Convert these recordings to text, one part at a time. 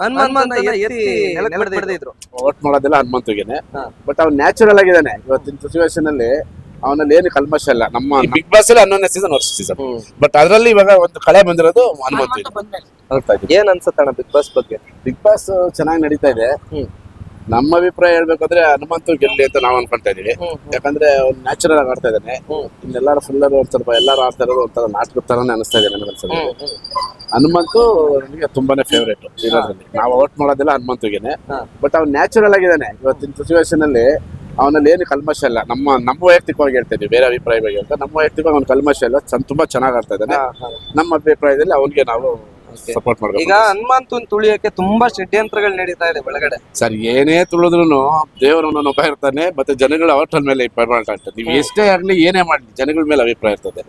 ಹನುಮಂತನ ಎತ್ತಿ ನೆಲಕ್ಕೆ ಬಡ್ದಿದ್ರು ಓಟ್ ಮಾಡೋದೆಲ್ಲ ಹನುಮಂತುಗೆನೆ. ಬಟ್ ಅವ್ನು ನ್ಯಾಚುರಲ್ ಆಗಿದ್ದಾನೆ. ಇವತ್ತಿನ ಸಿಚುವೇಶನ್ ಅಲ್ಲಿ ಅವನಲ್ಲಿ ಏನು ಕಲ್ಮಶ ಇಲ್ಲ. ನಮ್ಮ ಬಿಗ್ ಬಾಸ್ ಅಲ್ಲಿ ಹನ್ನೊಂದನೇ ಸೀಸನ್ ವರ್ಷ ಸೀಸನ್ ಬಟ್ ಅದರಲ್ಲಿ ಇವಾಗ ಒಂದು ಕಳೆ ಬಂದಿರೋದು ಹನುಮಂತ ಏನ್ ಏನ್ ಅನ್ಸತ್ತಣ್ಣ ಬಿಗ್ ಬಾಸ್ ಬಗ್ಗೆ? ಬಿಗ್ ಬಾಸ್ ಚೆನ್ನಾಗಿ ನಡೀತಾ ಇದೆ. ನಮ್ಮ ಅಭಿಪ್ರಾಯ ಹೇಳ್ಬೇಕಂದ್ರೆ ಹನುಮಂತು ಗೆಲ್ಲಿ ಅಂತ ನಾವು ಅನ್ಕೊಂತಾ ಇದೀವಿ. ಯಾಕಂದ್ರೆ ಅವ್ನು ನ್ಯಾಚುರಲ್ ಆಗಿ ಆಡ್ತಾ ಇದ್ದಾನೆ ಇನ್ನೆಲ್ಲಾರು ಫುಲ್ ಸ್ವಲ್ಪ ಎಲ್ಲಾರು ಆಡ್ತಾ ಇರೋದು ಒಂಥರ ನಾಟಕ ತರನೇ ಅನಿಸ್ತಾ ಇದೆ ನನಗೆ ಅನ್ಸೋದು. ಹನುಮಂತು ನನಗೆ ತುಂಬಾನೇ ಫೇವ್ರೇಟ್ ಇರೋದ್ರಲ್ಲಿ. ನಾವು ಔಟ್ ಮಾಡೋದಿಲ್ಲ ಹನುಮಂತುಗೆನೆ. ಬಟ್ ಅವ್ನು ನ್ಯಾಚುರಲ್ ಆಗಿದ್ದಾನೆ ಇವತ್ತಿನ ಸಿಚುವೇಶನ್ ಅಲ್ಲಿ ಅವನಲ್ಲಿ ಏನು ಕಲ್ಮಶ ಇಲ್ಲ. ನಮ್ಮ ನಮ್ಮ ವೈಯಕ್ತಿಕವಾಗಿ ಹೇಳ್ತಾ ಇದ್ವಿ ಬೇರೆ ಅಭಿಪ್ರಾಯವಾಗಿ ಬಗ್ಗೆ ಅಂತ ನಮ್ಮ ವೈಯಕ್ತಿಕವಾಗಿ ಅವ್ನ ಕಲ್ಮಶ ಇಲ್ಲ. ತುಂಬಾ ಚೆನ್ನಾಗಿ ಆಡ್ತಾ ಇದ್ದಾನೆ ನಮ್ಮ ಅಭಿಪ್ರಾಯದಲ್ಲಿ ಅವನಿಗೆ ನಾವು ಸಪೋರ್ಟ್ ಈಗ ಹನುಮಂತ ಹನುಮಂತನ್ ತುಳಿಯಕ್ಕೆ ತುಂಬಾ ಷಡ್ಯಂತ್ರಗಳು ನಡೀತಾ ಇದೆ ಒಳಗಡೆ. ಸರ್ ಏನೇ ತುಳಿದ್ರು ದೇವರನ್ನ ಒಬ್ಬ ಇರ್ತಾನೆ ಮತ್ತೆ ಜನಗಳು ಅವಟಲ್ ಮೇಲೆ ಪರಿಣಾಮ ಆಗ್ತದೆ ನೀವು ಎಷ್ಟೇ ಆಗ್ಲಿ ಏನೇ ಮಾಡಿ ಜನಗಳ ಮೇಲೆ ಅಭಿಪ್ರಾಯ ಇರ್ತದೆ.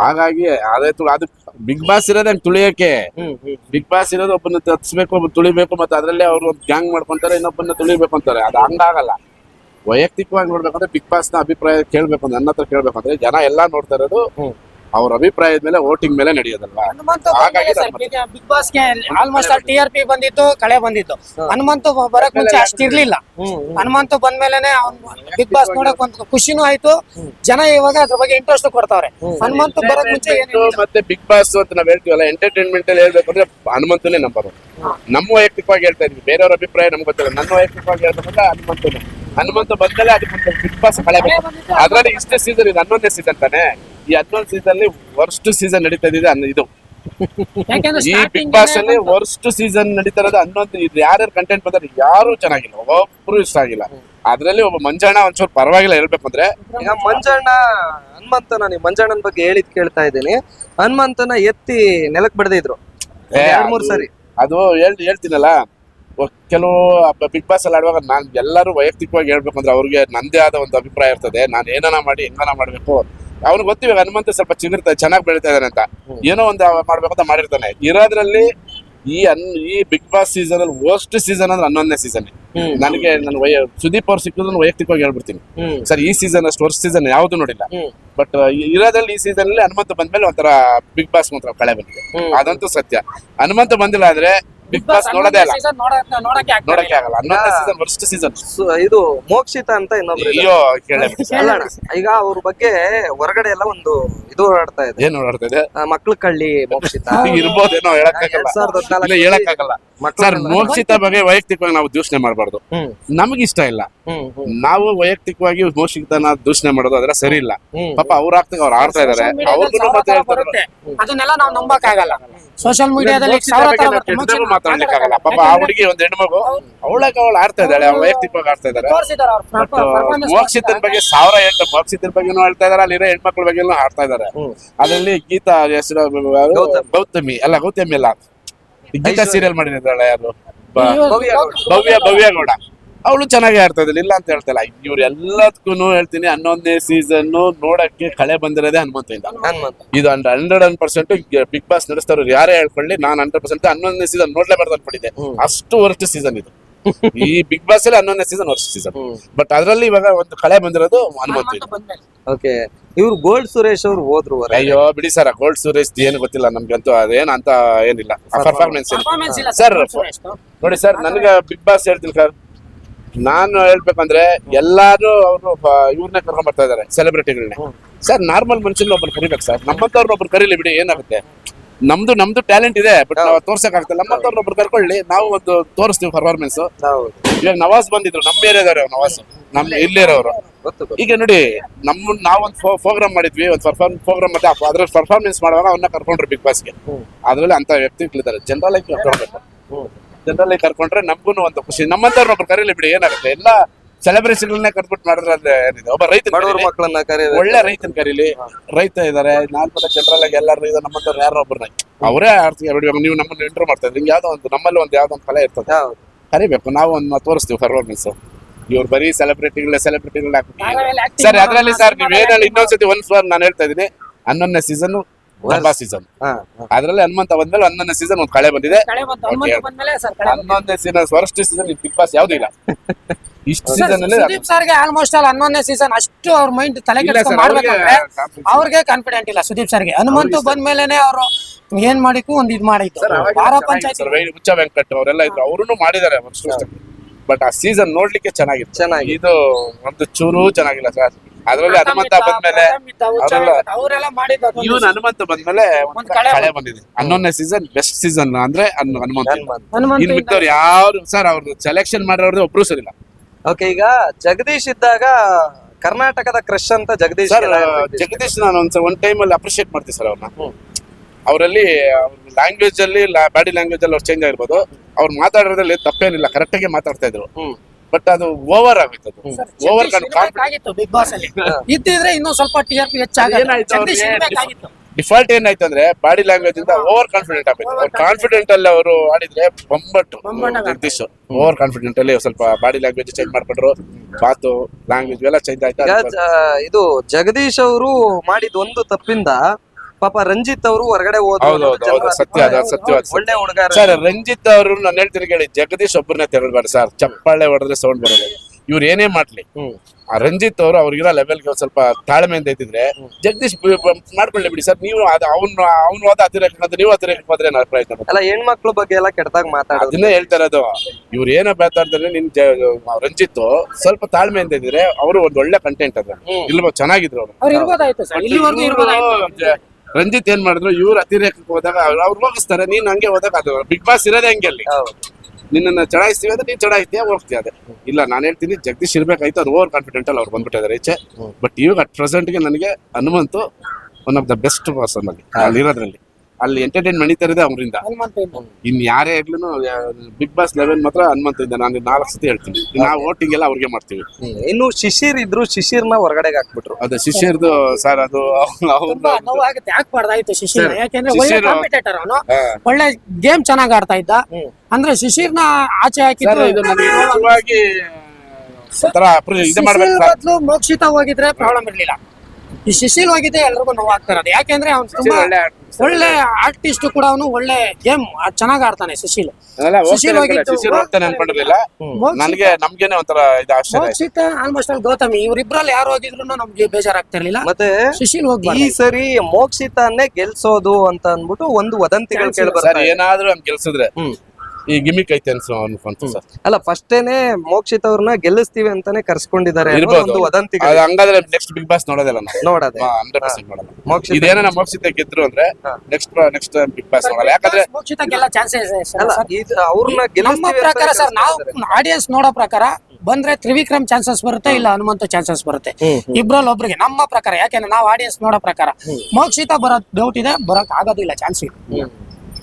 ಹಾಗಾಗಿ ಅದೇ ತುಳ ಅದು ಬಿಗ್ ಬಾಸ್ ಇರೋದೇ ತುಳಿಯೋಕೆ ತುಳಿಯಕ್ಕೆ. ಬಿಗ್ ಬಾಸ್ ಇರೋದು ಒಬ್ಬನ ತತ್ಸ್ಬೇಕು ಒಬ್ಬ ತುಳಿಬೇಕು ಮತ್ತೆ ಅದರಲ್ಲೇ ಅವ್ರು ಒಂದು ಗ್ಯಾಂಗ್ ಮಾಡ್ಕೊಂತಾರೆ ಇನ್ನೊಬ್ಬನ ತುಳಿಬೇಕು ಅಂತಾರೆ. ಅದು ಹಂಗಾಗಲ್ಲ. ವೈಯಕ್ತಿಕವಾಗಿ ನೋಡ್ಬೇಕಂದ್ರೆ ಬಿಗ್ ಬಾಸ್ನ ಅಭಿಪ್ರಾಯ ಕೇಳ್ಬೇಕು ಅಂದ್ರೆ ನನ್ನ ಹತ್ರ ಕೇಳ್ಬೇಕಂದ್ರೆ ಜನ ಎಲ್ಲಾ ನೋಡ್ತಾ ಇರೋದು. ಅವ್ರ ಅಭಿಪ್ರಾಯದ ಮೇಲೆ ವೋಟಿಂಗ್ ಮೇಲೆ ನಡೆಯೋದಲ್ವಾ? ಹನುಮಂತು ಹಾಗಾಗಿ big ಬಾಸ್ಗೆ almost all T R P ಬಂದಿತ್ತು ಕಳೆ ಬಂದಿತ್ತು. ಹನುಮಂತು ಬರಕ್ ಮುಂಚೆ ಅಷ್ಟಿರ್ಲಿಲ್ಲ ಹನುಮಂತು ಬಂದ್ಮೇಲೆನೆ ಅವ್ನ್ ಬಿಗ್ ಬಾಸ್ ನೋಡಕ್ ಒಂದ್ ಖುಷಿನೂ ಆಯ್ತು. ಜನ ಇವಾಗ ಅದ್ರ ಬಗ್ಗೆ ಇಂಟ್ರೆಸ್ಟ್ ಕೊಡ್ತಾವ್ರೆ. ಹನುಮಂತು ಬರಕ್ ಮುಂಚೆ ಮತ್ತೆ ಬಿಗ್ ಬಾಸ್ ಅಂತ ನಾವ್ ಹೇಳ್ತೀವಲ್ಲ ಎಂಟರ್ಟೈನ್ಮೆಂಟ್ ಅಲ್ಲಿ ಹೇಳ್ಬೇಕಂದ್ರೆ ಹನುಮಂತನೇ ನಂಬರ್ ನಮ್ಮ ವೈಯಕ್ತಿಕವಾಗಿ ಹೇಳ್ತಾ ಇದ್ವಿ ಬೇರೆಯವ್ರ ಅಭಿಪ್ರಾಯ ನಮ್ಗೆ ಗೊತ್ತಿಲ್ಲ. ನನ್ನ ವೈಯಕ್ತಿಕವಾಗಿ ಹೇಳ್ಬೇಕಂದ್ರೆ ಹನುಮಂತನೇ. ಹನುಮಂತ ಬಂದಲೇ ಅದಕ್ಕೆ ಬಿಗ್ ಬಾಸ್ ಕಳೆ ಅದ್ರಲ್ಲಿ ಇಷ್ಟೇ ಸೀಸನ್ ಇದು ಹನ್ನೊಂದನೇ ಸೀಸನ್ ತಾನೆ? ಈ ಹನ್ನೊಂದು ಸೀಸನ್ ಅಲ್ಲಿ ವರ್ಸ್ಟ್ ಸೀಸನ್ ನಡೀತಾ ಇದೆ ಇದು. ಈ ಬಿಗ್ ಬಾಸ್ ಅಲ್ಲಿ ವರ್ಸ್ಟ್ ಸೀಸನ್ ನಡೀತಾ ಇರೋದು ಹನ್ನೊಂದು ಇದು ಯಾರ್ಯಾರು ಕಂಟೆಂಟ್ ಬಂದ್ರೆ ಯಾರು ಚೆನ್ನಾಗಿಲ್ಲ ಒಬ್ಬರು ಇಷ್ಟ ಆಗಿಲ್ಲ. ಅದ್ರಲ್ಲಿ ಒಬ್ಬ ಮಂಜಣ್ಣ ಒಂಚೂರು ಪರವಾಗಿಲ್ಲ ಹೇಳ್ಬೇಕು ಅಂದ್ರೆ. ಈಗ ಮಂಜಣ್ಣ ಹನುಮಂತ ನಾನು ಮಂಜಣ್ಣನ ಬಗ್ಗೆ ಹೇಳಿದ್ ಕೇಳ್ತಾ ಇದ್ದೀನಿ. ಹನುಮಂತನ ಎತ್ತಿ ನೆಲಕ್ ಬಡ್ದಿದ್ರು. ಏ, ಎರಡ್ ಮೂರ್ ಅದು- ಸರಿ. ಅದು ಹೇಳ್ ಹೇಳ್ತೀನಲ್ಲ. ಕೆಲವು ಬಿಗ್ ಬಾಸ್ ಅಲ್ಲಿ ಆಡುವಾಗ ನಾನ್ ಎಲ್ಲರೂ ವೈಯಕ್ತಿಕವಾಗಿ ಹೇಳ್ಬೇಕಂದ್ರೆ ಅವ್ರಿಗೆ ನಂದೇ ಆದ ಒಂದು ಅಭಿಪ್ರಾಯ ಇರ್ತದೆ. ನಾನು ಏನಾನ ಮಾಡಿ ಹೆಂಗಾನ ಮಾಡ್ಬೇಕು. ಅವ್ನಿಗೆ ಗೊತ್ತಿವಾಗ ಹನುಮಂತ ಸ್ವಲ್ಪ ಚಿಗುರ್ತಾ ಚೆನ್ನಾಗಿ ಬೆಳೀತಾ ಇದ್ದಾನೆ ಅಂತ. ಏನೋ ಒಂದು ಮಾಡ್ಬೇಕು ಅಂತ ಮಾಡಿರ್ತಾನೆ. ಇರೋದ್ರಲ್ಲಿ ಈ ಅನ್ ಈ ಬಿಗ್ ಬಾಸ್ ಸೀಸನ್ ಅಲ್ಲಿ ವರ್ಸ್ಟ್ ಸೀಸನ್ ಅಂದ್ರೆ ಹನ್ನೊಂದನೇ ಸೀಸನ್. ನನಗೆ ನನ್ನ ವೈ ಸುದೀಪ್ ಅವ್ರು ಸಿಕ್ಕಿದ್ರು ವೈಯಕ್ತಿಕವಾಗಿ ಹೇಳ್ಬಿಡ್ತೀನಿ. ಸರ್ ಈ ಸೀಸನ್ ಅಷ್ಟು ವರ್ಷ ಸೀಸನ್ ಯಾವ್ದು ನೋಡಿಲ್ಲ. ಬಟ್ ಇರೋದ್ರಲ್ಲಿ ಈ ಸೀಸನ್ ಅಲ್ಲಿ ಹನುಮಂತ ಬಂದ್ಮೇಲೆ ಒಂಥರ ಬಿಗ್ ಬಾಸ್ ಮಾತ್ರ ಕಳೆ ಬಂದಿದೆ. ಅದಂತೂ ಸತ್ಯ. ಹನುಮಂತ ಬಂದಿಲ್ಲ ಆದ್ರೆ ಬಿಗ್ ಬಾಸ್ ನೋಡೋದೇ ನೋಡಕ್ ನೋಡಕ್ಕೆ ಆಗಲ್ಲ. ಹನ್ನೊಂದನೇ ಸೀಸನ್ ವರ್ಸ್ಟ್ ಸೀಸನ್ ಸು- ಇದು ಮೋಕ್ಷಿತ ಅಂತ ಇನ್ನೊಬ್ರು. ಅಯ್ಯೋ ಕೇಳೇ. ಅಲ್ಲ ಅಣ್ಣ, ಈಗ ಅವ್ರ ಬಗ್ಗೆ ಹೊರಗಡೆ ಎಲ್ಲ ಒಂದು ಇದು ಓಡಾಡ್ತಾ ಇದೆ. ಏನ್ ಓಡಾಡ್ತಾ ಇದೆ ಮಕ್ಳು ಕಳ್ಳಿ ಮೋಕ್ಷಿತ. ಇರ್ಬೋದೇನೋ ಹೇಳಕ್ಕಾಗಲ್ಲ ಎರಡ್ ಸಾವಿರದ ಹದ್ನಾಲ್ಕರಲ್ಲಿ ಇಲ್ಲ ಹೇಳಕ್ಕಾಗಲ್ಲ ಮಕ್ಳ ಸರ್ ಮೋಕ್ಷಿತ ಬಗ್ಗೆ ವೈಯಕ್ತಿಕವಾಗಿ ನಾವು ದೂಷಣೆ ಮಾಡಬಾರ್ದು. ಹ್ಮ್. ನಮ್ಗೆ ಇಷ್ಟ ಇಲ್ಲ. ನಾವು ವೈಯಕ್ತಿಕವಾಗಿ ಮೋಕ್ಷಿತನ ದೂಷಣೆ ಮಾಡೋದು ಅದ್ರ ಸರಿ ಇಲ್ಲ. ಪಾಪ ಅವ್ರ ಆಗ್ತದೆ ಅವ್ರು ಆಡ್ತಾ ಇದಾರೆ. ಅವ್ರಿಗೂ ಮತ್ತೆ ಹೇಳ್ತಾರೆ ಅದನ್ನೆಲ್ಲ ನಾವು ನಂಬಕ್ ಆಗಲ್ಲ ಸೋಷಿಯಲ್ ಮೀಡಿಯಾದಲ್ಲಿ ಮಾತಾಡ್ಲಿಕ್ಕೆ ಆಗಲ್ಲ ಪಾಪ ಆ ಹುಡುಗಿ ಒಂದ್ ಹೆಣ್ಮಗು ಅವಳಕ್ಕೆ ಅವಳು ಆಡ್ತಾ ಇದ್ದಾಳೆ ಅವ್ಳು ವೈಯಕ್ತಿಕವಾಗಿ ಆಡ್ತಾ ಇದಾರೆ. performance ಮೋಕ್ಷಿತನ ಬಗ್ಗೆ ಸಾವಿರ ಹೇಳ್ತಾರೆ ಮೋಕ್ಷಿತನ ಬಗ್ಗೆನೂ ಹೇಳ್ತಾ ಇದಾರೆ ಅಲ್ಲಿರೋ ಹೆಣ್ಮಕ್ಳ ಬಗ್ಗೆನೂ ಆಡ್ತಾ ಇದಾರೆ. ಅದರಲ್ಲಿ ಗೀತಾ ಹೆಸರು? ಗೌತಮಿ. ಅಲ್ಲ ಗೌತಮಿ ಅಲ್ಲ. ಗೀತಾ. ಸೀರಿಯಲ್ ಮಾಡಿದಾಳೆ ಯಾರು? ಭವ್ಯ ಭವ್ಯ ಭವ್ಯ ಗೌಡ. ಅವಳು ಚೆನ್ನಾಗಿ ಆಡ್ತಾ ಇದ್ದಿಲ್ಲ ಇಲ್ಲ ಅಂತ ಹೇಳ್ತಿಲ್ಲ ಇವ್ರು ಎಲ್ಲದಕ್ಕೂ ಹೇಳ್ತೀನಿ ಹನ್ನೊಂದನೇ ಸೀಸನ್ ನೋಡಕ್ಕೆ ಕಳೆ ಬಂದಿರೋದೇ ಹನುಮಂತ ಇಂದ. ಇದು ಹಂಡ್ರೆಡ್ ಹಂಡ್ ಪರ್ಸೆಂಟ್ ಬಿಗ್ ಬಾಸ್ ನಡೆಸ್ತಾರ ಯಾರೇ ಹೇಳ್ಕೊಳ್ಳಿ ನಾನು ಹಂಡ್ರೆಡ್ ಪರ್ಸೆಂಟ್ ಹನ್ನೊಂದನೇ ಸೀಸನ್ ನೋಡ್ಲೇಬಾರ್ದು ಅನ್ಕೊಂಡಿದ್ದೆ. ಅಷ್ಟು ವರ್ಷ ಸೀಸನ್ ಇದು. ಈ ಬಿಗ್ ಬಾಸ್ ಅಲ್ಲಿ ಹನ್ನೊಂದನೇ ಸೀಸನ್ ವರ್ಷ ಸೀಸನ್ ಬಟ್ ಅದರಲ್ಲಿ ಇವಾಗ ಒಂದು ಕಳೆ ಬಂದಿರೋದು ಹನುಮಂತ ಓಕೆ. ಇವ್ರು ಗೋಲ್ಡ್ ಸುರೇಶ್ ಅವ್ರು ಹೋದ್ರು. ಅಯ್ಯೋ ಬಿಡಿ ಸರ್. ಗೋಲ್ಡ್ ಸುರೇಶ್ ಏನು ಗೊತ್ತಿಲ್ಲ ನಮ್ಗಂತೂ ಅದೇನ್ ಅಂತ ಏನಿಲ್ಲ. ಪರ್ಫಾರ್ಮೆನ್ಸ್ ಇಲ್ಲ. ಸರ್. ನೋಡಿ ಸರ್ ನನಗೆ ಬಿಗ್ ಬಾಸ್ ಹೇಳ್ತೀನಿ ಸರ್. ನಾನು ಹೇಳ್ಬೇಕಂದ್ರೆ ಎಲ್ಲಾರು ಅವರು ಇವ್ರನ್ನೇ ಕರ್ಕೊಂಡ್ ಬರ್ತಾ ಇದಾರೆ ಸೆಲೆಬ್ರಿಟಿಗಳನ್ನ ಸರ್ ನಾರ್ಮಲ್ ಮನುಷ್ಯನ ಒಬ್ಬರು ಕರಿಬೇಕು ಸರ್. ನಮ್ಮಂತವ್ರನ್ನ ಒಬ್ರು ಕರೀಲಿ ಬಿಡಿ ಏನಾಗುತ್ತೆ? ನಮ್ದು ನಮ್ದು ಟ್ಯಾಲೆಂಟ್ ಇದೆ ಬಟ್ ನಾವು ತೋರ್ಸಕ್ ಆಗ್ತಿಲ್ಲ ನಮ್ಮಂತವ್ರನ್ನ ಒಬ್ರು ಕರ್ಕೊಳ್ಳಿ ನಾವು ಒಂದು ತೋರಿಸ್ತೀವಿ ಪರ್ಫಾರ್ಮೆನ್ಸ್ ಇವಾಗ ನವಾಜ್ ಬಂದಿದ್ರು ನಮ್ಮ ಏರಿಯಾದವ್ರು ನವಾಜ್. ನಮ್ ಇಲ್ಲಿರೋರು. ಈಗ ನೋಡಿ ನಮ್ಮ ನಾವೊಂದು ಪ್ರೋಗ್ರಾಮ್ ಮಾಡಿದ್ವಿ ಒಂದು ಪರ್ಫಾರ್ಮ್ ಪ್ರೋಗ್ರಾಮ್ ಮತ್ತೆ ಅದ್ರಲ್ಲಿ ಪರ್ಫಾರ್ಮೆನ್ಸ್ ಮಾಡುವಾಗ ಅವನ್ನ ಕರ್ಕೊಂಡ್ರು ಬಿಗ್ ಬಾಸ್ಗೆ ಗೆ. ಅದ್ರಲ್ಲಿ ಅಂತ ವ್ಯಕ್ತಿಗಳಿದ್ದಾರೆ. ಜನರಲ್ ಆಗಿ ಕರ್ಕೊಳ್ಬೇಕು ಹ್ಮ್. ಜನರಲ್ ಆಗಿ ಕರ್ಕೊಂಡ್ರೆ ನಮಗೂ ಒಂದು ಖುಷಿ. ನಮ್ಮಂತವ್ರನ್ನ ಒಬ್ರು ಕರೀಲಿ ಬಿಡಿ ಏನಾಗುತ್ತೆ? ಎಲ್ಲ ಸೆಲೆಬ್ರಿಟಿಗಳನ್ನೇ ಕರ್ಬಿಟ್ಟು ಮಾಡಿದ್ರೆ ಅಂದ್ರೆ ಏನಿದೆ? ಒಬ್ಬ ರೈತ ಬಡವ್ರ ಮಕ್ಕಳನ್ನ ಕರೀಲಿ. ಒಳ್ಳೆ ರೈತನ ಕರೀಲಿ. ರೈತ ಇದಾರೆ ನಾಲ್ಕು ಜನರಲ್ ಆಗಿ ಎಲ್ಲರೂ ಇದ್ದಾರೆ ನಮ್ಮಂತವ್ರು ಯಾರೋ ಒಬ್ಬರನ್ನ ಅವರೇ ಆಡ್ತೀವಿ ಬಿಡಿ ನೀವು ನಮ್ಮನ್ನ ಇಂಟ್ರೋ ಮಾಡ್ತಾ ಇದ್ರಿ ಯಾವ್ದೋ ಒಂದು ನಮ್ಮಲ್ಲಿ ಒಂದು ಯಾವ್ದೋ ಒಂದು ಕಲೆ ಇರ್ತದೆ. ಕರಿಬೇಕು. ನಾವು ಒಂದು ತೋರಿಸ್ತೀವಿ ಪರ್ಫಾರ್ಮೆನ್ಸ್ ಇವ್ರು ಬರೀ ಸೆಲೆಬ್ರಿಟಿಗಳ ಸೆಲೆಬ್ರಿಟಿಗಳ ನಾವೆಲ್ಲ ಸರ್ ಅದರಲ್ಲಿ ಸರ್ ನೀವು ನೀವ್ ಏನ್ ಇನ್ನೊಂದ್ಸತಿ ಒಂದ್ ಫ್ಲೋರ್ ನಾನು ಹೇಳ್ತಾ ಇದೀನಿ ಹನ್ನೊಂದನೇ ಸೀಸನ್ ಸೀಸನ್ ಹಾ ಹಾ. ಅದ್ರಲ್ಲಿ ಹನುಮಂತ ಬಂದ್ಮೇಲೆ ಹನ್ನೊಂದನೇ ಸೀಸನ್ ಒಂದು ಕಳೆ ಬಂದಿದೆ. ಹನ್ನೊಂದನೇ season first season big boss ಯಾವ್ದು ಇಲ್ಲ. ಇಷ್ಟು ಸೀಸನ್ ಅಲ್ಲಿ ಸುದೀಪ್ ಸರ್ಗೆ ಆಲ್ಮೋಸ್ಟ್ ಆಲ್ ಹನ್ನೊಂದನೇ ಸೀಸನ್ ಅಷ್ಟು ಅವ್ರ ಮೈಂಡ್ ತಲೆ ಕೆಲಸ ಅವ್ರಿಗೆ ಮಾಡ್ಬೇಕಂದ್ರೆ ಅವ್ರಿಗೆ ಕಾನ್ಫಿಡೆಂಟ್ ಇಲ್ಲ ಸುದೀಪ್ ಸರ್ಗೆ. ಹನುಮಂತ ಬಂದ್ಮೇಲೆನೆ ಅವರು ಏನ್ ಮಾಡಿಕ್ಕೂ ಒಂದ್ ಇದ್ ಮಾಡಿತ್ತು ವಾರ ಪಂಚಾಯತ್ ಹುಚ್ಚ ವೆಂಕಟ್ ಅವರೆಲ್ಲ ಇದ್ರು. ಅವರು ಮಾಡಿದ್ದಾರೆ ಬಟ್ ಆ ಸೀಸನ್ ನೋಡ್ಲಿಕ್ಕೆ ಚೆನ್ನಾಗಿತ್ತು. ಚೆನ್ನಾಗಿ ಇದು ಒಂದು ಚೂರು ಚೆನ್ನಾಗಿಲ್ಲ ಸರ್. ಅದ್ರಲ್ಲಿ ಹನುಮಂತ ಬಂದ್ಮೇಲೆ ಇವನ್ ಹನುಮಂತ ಬಂದ್ಮೇಲೆ ಒಂದು ಕಳೆ ಬಂದಿದೆ. ಹನ್ನೊಂದನೇ ಸೀಸನ್ ಬೆಸ್ಟ್ ಸೀಸನ್ ಅಂದ್ರೆ ಹನ್- ಹನುಮಂತ. ಇನ್ ಬಿಟ್ಟವ್ರು ಯಾರು ಸರ್ ಅವ್ರದ್ದು ಸೆಲೆಕ್ಷನ್ ಮಾಡಿರೋದು ಒಬ್ರು ಸರಿಲ್ಲ. ಓಕೆ ಈಗ ಜಗದೀಶ್ ಇದ್ದಾಗ ಕರ್ನಾಟಕದ ಕ್ರಶ್ ಅಂತ ಜಗದೀಶ್ ಸರ್ ಜಗದೀಶ್ ನಾನು ಒಂದ್ ಒನ್ ಟೈಮ್ ಅಲ್ಲಿ ಅಪ್ರಿಶಿಯೇಟ್ ಮಾಡ್ತೀನಿ ಸರ್ ಅವ್ರನ್ನ ಅವರಲ್ಲಿ ಲ್ಯಾಂಗ್ವೇಜ್ ಅಲ್ಲಿ ಬಾಡಿ ಲ್ಯಾಂಗ್ವೇಜ್ ಅಲ್ಲಿ ಅವ್ರು ಚೇಂಜ್ ಆಗಿರ್ಬೋದು. ಅವ್ರು ಮಾತಾಡೋದ್ರಲ್ಲಿ ತಪ್ಪೇನಿಲ್ಲ ಕರೆಕ್ಟ್ ಆಗಿ ಮಾತಾಡ್ತಾ ಇದ್ರು. ಹ್ಮ್. ಬಟ್ ಅದು ಓವರ್ ಆಗೋಯ್ತು ಅದು. ಓವರ್ ಆಗಿತ್ತು ಬಿಗ್ ಬಾಸ್ ಅಲ್ಲಿ. ಇದ್ದಿದ್ರೆ ಇನ್ನೂ ಸ್ವಲ್ಪ ಟಿ ಆರ್ ಪಿ ಡಿಫಾಲ್ಟ್ ಏನಾಯ್ತು ಅಂದ್ರೆ ಬಾಡಿ ಲ್ಯಾಂಗ್ವೇಜ್ ಇಂದ ಓವರ್ ಕಾನ್ಫಿಡೆಂಟ್ ಆಗ್ಬೇಕು ಅವ್ರು ಕಾನ್ಫಿಡೆಂಟ್ ಅಲ್ಲಿ ಅವರು ಆಡಿದ್ರೆ ಬೊಂಬಟ್ಟು. ಜಗದೀಶ್ ಓವರ್ ಕಾನ್ಫಿಡೆಂಟ್ ಅಲ್ಲಿ ಸ್ವಲ್ಪ ಬಾಡಿ ಲ್ಯಾಂಗ್ವೇಜ್ ಚೇಂಜ್ ಮಾಡ್ಕೊಂಡ್ರು. ಮಾತು ಲ್ಯಾಂಗ್ವೇಜ್ ಎಲ್ಲ ಚೇಂಜ್ ಆಯ್ತು? ಇದು ಜಗದೀಶ್ ಅವರು ಮಾಡಿದ ಒಂದು ತಪ್ಪಿಂದ ಪಾಪ ರಂಜಿತ್ ಅವರು ಹೊರಗಡೆ ಹೋದ್ರು ಹೌದು, ಹೌದು, ಜನರ ಹೌದು, ಸತ್ಯ, ಅದು. ಒಳ್ಳೆ ಹುಡುಗ ಸರ್ ರಂಜಿತ್ ಅವರು ನಾನು ಹೇಳ್ತೀನಿ ಕೇಳಿ ಜಗದೀಶ್ ಒಬ್ಬರನ್ನ ತೆರಳ್ಬಾರ್ದು ಸರ್ ಚಪ್ಪಾಳೆ ಹೊಡೆದ್ರೆ ಸೌಂಡ್ ಬರೋದು. ಇವ್ರು ಏನೇ ಮಾಡ್ಲಿ. ಆ ರಂಜಿತ್ ಅವರು ಅವ್ರಿಗಿರೋ ಲೆವೆಲ್ಗೆ ಗೆ ಸ್ವಲ್ಪ ತಾಳ್ಮೆಯಿಂದ ಇದ್ದಿದ್ರೆ ಜಗದೀಶ್ ಬ- ಬ- ಮಾಡ್ಕೊಳ್ಳಿ ಬಿಡಿ ಸರ್ ನೀವು ಅದು ಅವ್ನು ಅವ್ನು ಹೋದ ಅತಿರೇಕ ಅಂತ ನೀವು ಅತಿರೇಕ ಹೋದ್ರೆ ನಾನು ಪ್ರಯತ್ನ ಪಡ್ತೀನಿ. ಅಲ್ಲ ಹೆಣ್ಮಕ್ಳು ಬಗ್ಗೆ ಎಲ್ಲ ಕೆಟ್ಟದಾಗ ಮಾತಾಡೋದು. ಅದನ್ನೇ ಹೇಳ್ತಾ ಇರೋದು. ಇವ್ರು ಏನೋ ಮಾತಾಡ್ತಾರೆ ನಿನ್ ಜ- ರಂಜಿತ್ ಸ್ವಲ್ಪ ತಾಳ್ಮೆಯಿಂದ ಇದ್ರೆ ಅವರು ಒಂದ್ ಒಳ್ಳೆ ಕಂಟೆಂಟ್ ಅದ. ಇಲ್ವ ಚೆನ್ನಾಗಿದ್ರು ಅವರು. ಅವ್ರು ಇರ್ಬೋದಾಯ್ತು ಸರ್ ಇಲ್ಲಿವರೆಗೂ ಇರ್ಬೋದಾಯ್ತು. ರಂಜಿತ್ ಏನ್ ಮಾಡಿದ್ರು ಇವ್ರು ಅತಿರೇಕಕ್ಕೆ ಹೋದಾಗ ಅವ್ರು ಹೋಗಿಸ್ತಾರೆ ನೀನ್ ಹಂಗೆ ಹೋದಾಗ ಅದು ಬಿಗ್ ಬಾಸ್ ಇರೋದೇ ಹಂಗೆ ಅಲ್ಲಿ. ನಿನ್ನ ಚಡಾಯಿಸ್ತೀವಿ ಅಂದ್ರೆ ನೀನ್ ಚಡಾಯಿಸ್ತೀಯ ಹೋಗ್ತೀಯ ಅದೇ. ಇಲ್ಲ ನಾನು ಹೇಳ್ತೀನಿ ಜಗದೀಶ್ ಇರ್ಬೇಕಾಯ್ತು ಅದು ಓವರ್ ಕಾನ್ಫಿಡೆಂಟ್ ಅಲ್ಲಿ ಅವ್ರು ಬಂದ್ಬಿಟ್ಟಿದ್ದಾರೆ ಈಚೆ. ಬಟ್ ಇವಾಗ ಅಟ್ ಪ್ರೆಸೆಂಟ್ಗೆ ನನಗೆ Hanumanthu one of the best person ಅಲ್ಲಿ ಅಲ್ಲಿ ಇರೋದ್ರಲ್ಲಿ ಅಲ್ಲಿ ಎಂಟರ್ಟೈನ್ ನಡೀತಾ ಇರೋದೇ ಅವರಿಂದ. ಇನ್ ಯಾರೇ ಆಗ್ಲೂ ಬಿಗ್ ಬಾಸ್ ಲೆವೆನ್ ಮಾತ್ರ ಹನುಮಂತಿಂದ ನಾನು ನಾಲ್ಕು ಸತಿ ಹೇಳ್ತೀನಿ. ನಾವು ವೋಟಿಂಗ್ ಎಲ್ಲ ಅವ್ರಿಗೆ ಮಾಡ್ತೀವಿ. ಇನ್ನು ಶಿಶಿರ್ ಇದ್ರು ಶಿಶಿರ್ನ ಹೊರಗಡೆಗೆ ಹಾಕ್ಬಿಟ್ರು. ಅದು ಶಿಶಿರ್ದು ಸರ್ ಅದು ನೋವಾಗುತ್ತೆ. ಯಾಕೆ ಮಾಡ್ದಾಯ್ತು ಶಿಶಿರ್ ಸರ್, ಯಾಕೆಂದ್ರೆ ಒಳ್ಳೆ ಶಿಶಿರ್- ಕಾಂಪಿಟೇಟರ್ ಅವನು. ಒಳ್ಳೆ ಗೇಮ್ ಚೆನ್ನಾಗ್ ಆಡ್ತಾ ಇದ್ದ. ಅಂದ್ರೆ ಶಿಶಿರ್ನ ಆಚೆ ಹಾಕಿದ್ರು ಬದಲು ಮೋಕ್ಷಿತ ಹೋಗಿದ್ರೆ ಪ್ರಾಬ್ಲಮ್ ಇರ್ಲಿಲ್ಲ. ಈ ಶಿಶಿಲ್ ಹೋಗಿದ್ರೆ ಎಲ್ರಿಗೂ ನೋವಾಗ್ತಾರ ಯಾಕೆಂದ್ರೆ ಅವ್ನು ತುಂಬಾ ಒಳ್ಳೆ ಆರ್ಟಿಸ್ಟ್ ಕೂಡ ಅವನು ಒಳ್ಳೆ ಗೇಮ್ ಚೆನ್ನಾಗ್ ಆಡ್ತಾನೆ ಸುಶೀಲ್. ಸುಶೀಲ್ ಹೋಗಿದ್ದು- ಅನ್ಕೊಂಡಿರ್ಲಿಲ್ಲ. ನನಗೆ ನಮ್ಗೇನೆ ಒಂಥರ ಇದು ಆಶ್ಚರ್ಯ ಮೋಕ್ಷಿತ ಆಲ್ಮೋಸ್ಟ್ ಅಲ್ಲಿ ಗೌತಮಿ ಇವ್ರಿಬ್ರಲ್ಲಿ ಯಾರು ಹೋಗಿದ್ರು ನಮ್ಗೆ ಬೇಜಾರಾಗ್ತಿರ್ಲಿಲ್ಲ. ಮತ್ತೆ ಸುಶೀಲ್ ಈ ಹೋಗ್ಬಾರ್ದು ಸರಿ ಮೋಕ್ಷಿತಾನೇ ಗೆಲ್ಸೋದು ಅಂತ ಅಂದ್ಬಿಟ್ಟು ಒಂದು ವದಂತಿಗಳು Chance ಕೇಳಿ ಇಲ್ಲ. ಸರ್ ಬರ್ತಾರೆ ಏನಾದ್ರೂ ಹಂಗ್ ಗೆಲ್ಸಿದ್ರೆ. ಈ ಗಿಮಿಕ್ ಐತೆ ಅನ್ಸೋ ಅನ್ಕೊಂತ ಸರ್ ಅಲ್ಲ ಫಸ್ಟೇನೆ ಮೋಕ್ಷಿತ್ ಅವ್ರನ್ನ ಗೆಲ್ಲಿಸ್ತೀವಿ ಅಂತಾನೆ ಕರ್ಸ್ಕೊಂಡಿದ್ದಾರೆ ಅನ್ನೋ ಇರ್ಬೋದು. ಒಂದು ವದಂತಿಗಳು ಅದು ಹಂಗಾದ್ರೆ ನೆಕ್ಸ್ಟ್ ಬಿಗ್ ಬಾಸ್ ನೋಡೋದಿಲ್ಲ ನಾವು ನೋಡದೆ. ಹಂಡ್ರೆಡ್ ಪರ್ಸೆಂಟ್ ನೋಡಲ್ಲ ಮೋಕ್ಷಿತ ಇದೇನ ನಮ್ಮ ಮೋಕ್ಷಿತ ಗೆದ್ರು ಅಂದ್ರೆ. ನೆಕ್ಸ್ಟ್ ನೆಕ್ಸ್ಟ್ ಬಿಗ್ ಬಾಸ್ ನೋಡಲ್ಲ. ಯಾಕಂದ್ರೆ ಚಾನ್ಸಸ್ ಅಲ್ಲ ಇದು ಅವ್ರನ್ನ ನಮ್ಮ ಗೆಲ್ಲಿಸ್ತೀವಿ ಪ್ರಕಾರ ಸರ್ ನಾವು ಕರ್ಸ್ಕೊಂಡಿದ್ದಾರೆ. ಆಡಿಯನ್ಸ್ ನೋಡೋ ಪ್ರಕಾರ ಬಂದ್ರೆ ತ್ರಿವಿಕ್ರಮ್ ಚಾನ್ಸಸ್ ಬರುತ್ತೆ ಇಲ್ಲ ಹನುಮಂತ ಚಾನ್ಸಸ್ ಬರುತ್ತೆ. ಇಬ್ರಲ್ಲಿ ಒಬ್ರಿಗೆ ನಮ್ಮ ಪ್ರಕಾರ. ಯಾಕೆಂದ್ರೆ ನಾವು ಆಡಿಯನ್ಸ್ ನೋಡೋ ಪ್ರಕಾರ ಮೋಕ್ಷಿತ ಬರೋ ಡೌಟ್ ಇದೆ ಬರೋಕ್ ಆಗೋದಿಲ್ಲ ಚಾನ್ಸ್ ಇದೆ. ಹ್ಮ್.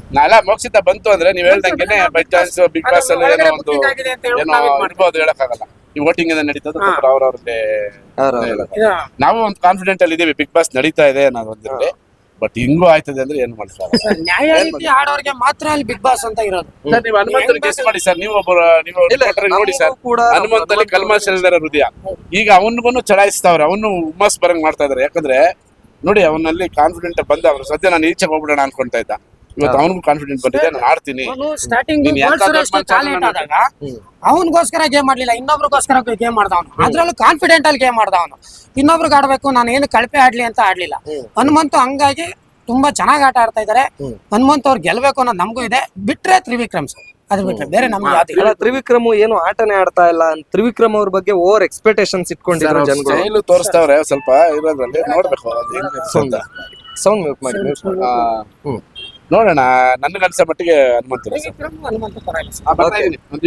ನಾಳೆ ಮೋಕ್ಷಿತ ಬಂತು ಅಂದ್ರೆ ನೀವ್ ಹೇಳ್ದಂಗೆನೆ ಬೈ ಚಾನ್ಸ್ ಬಿಗ್ ಬಾಸ್ ಅಲ್ಲಿ ಏನೋ ಒಂದು ಏನೋ ಇರ್ಬೋದು ಹೇಳಕ್ಕಾಗಲ್ಲ. ಈ ವೋಟಿಂಗ್ ಇಂದ ನಡೀತದೆ ಹಾ. ಅವ್ರವ್ರಿಗೆ ಅವ್ರು- ಇದು ನಾವು ಒಂದು ಕಾನ್ಫಿಡೆಂಟ್ ಅಲ್ಲಿ ಇದೀವಿ ಬಿಗ್ ಬಾಸ್ ನಡೀತಾ ಇದೆ ಅನ್ನೋದು ಒಂದಿರಲಿ ಬಟ್ ಹಿಂಗೂ ಆಯ್ತದೆ ಅಂದ್ರೆ ಏನ್ ಮಾಡ್ತಾರೆ? ಸರ್, ನ್ಯಾಯ ರೀತಿ ಆಡೋರ್ಗೆ ಮಾತ್ರ ಅಲ್ಲಿ ಬಿಗ್ ಬಾಸ್ ಅಂತ ಇರೋದು. ಸರ್ ನೀವು ಹನುಮಂತನ ಗೆಸ್ ಮಾಡಿ ಸರ್ ನೀವು ಒಬ್ಬರು ನೀವು ನೋಡಿ ಸರ್. ಹನುಮಂತಲ್ಲಿ ಕಲ್ಮಾಶ ಇಲ್ದಿರೋ ಹೃದಯ. ಈಗ ಅವನಿಗೂ ಚಲಾಯಿಸ್ತಾವ್ರೆ ಅವನು ಹುಮ್ಮಸ್ ಬರಂಗ್ ಮಾಡ್ತಾ ಇದಾರೆ. ಯಾಕಂದ್ರೆ ನೋಡಿ ಅವನಲ್ಲಿ ಕಾನ್ಫಿಡೆಂಟ್ ಬಂದ ಅವ್ರು ಸದ್ಯ ನಾನು ಈಚೆಗೆ ಹೋಗ್ಬಿಡೋಣ ಅನ್ಕೊಂತ ಇದ್ದ. ಇವತ್ತು ಅವನಿಗೂ ಕಾನ್ಫಿಡೆಂಟ್ ಬಂದಿದೆ ನಾನು ಆಡ್ತೀನಿ. ಅವನು ಸ್ಟಾರ್ಟಿಂಗ್ ನೀನ್ ಎಂತ ದೊಡ್ಡ ಮನುಷ್ಯ ಟಾಲೆಂಟ್ ನಾನು ಆದಾಗ ಅವನಿಗೋಸ್ಕರ ಗೇಮ್ ಮಾಡ್ಲಿಲ್ಲ ಇನ್ನೊಬ್ರಿಗೋಸ್ಕರ ಗೇಮ್ ಮಾಡ್ದ ಅವನು ಅದ್ರಲ್ಲೂ ಕಾನ್ಫಿಡೆಂಟ್ ಅಲ್ಲಿ ಗೇಮ್ ಮಾಡ್ದ ಅವನು ಇನ್ನೊಬ್ರಿಗೆ ಆಡ್ಬೇಕು ನಾನು ಏನು ಕಳಪೆ ಆಡ್ಲಿ ಅಂತ ಆಡ್ಲಿಲ್ಲ. ಹನುಮಂತು ಹಂಗಾಗಿ ತುಂಬಾ ಚೆನ್ನಾಗಿ ಆಟ ಆಡ್ತಾ ಇದಾರೆ. ಹನುಮಂತ್ ಅವ್ರು ಗೆಲ್ಬೇಕು ಅನ್ನೋದು ನಮಗೂ ಇದೆ. ಬಿಟ್ರೆ ತ್ರಿವಿಕ್ರಮ್ ಸರ್. ಅದ್ರ ಬಿಟ್ರೆ ಬೇರೆ ನಮ್ಗೆ ಯಾವ್ದು ಅಲ್ಲ ತ್ರಿವಿಕ್ರಮ್ ಏನು ಆಟನೇ ಆಡ್ತಾ ಇಲ್ಲ. ತ್ರಿವಿಕ್ರಮ್ ಅವ್ರ ಬಗ್ಗೆ ಓವರ್ ಎಕ್ಸ್ಪೆಕ್ಟೇಷನ್ಸ್ ಇಟ್ಕೊಂಡಿದ್ದಾರೆ ಜನಗಳು. ಸ್ಟೈಲು ತೋರಿಸ್ತಾವ್ರೆ ಸ್ವಲ್ಪ ಇರೋದ್ರಲ್ಲಿ ನೋಡ್ಬೇಕು ಅದು ಹೆಂಗೆ ಅಂತ. ಸೌಂಡ್ ಮ್ಯೂಟ್ ಮಾಡಿ mute ಮಾಡಿ. ಆ, ಹ್ಮ್. ನೋಡೋಣ ನನ್ನ ಅನ್ಸೋ ಮಟ್ಟಿಗೆ ಹನುಮಂತ ತ್ರಿವಿಕ್ರಮ್ ಹನುಮಂತ ಪರವಾಗಿಲ್ಲ ಸರ್. ಬರ್ತಾ ಇದೀನಿ. ಒಂದ್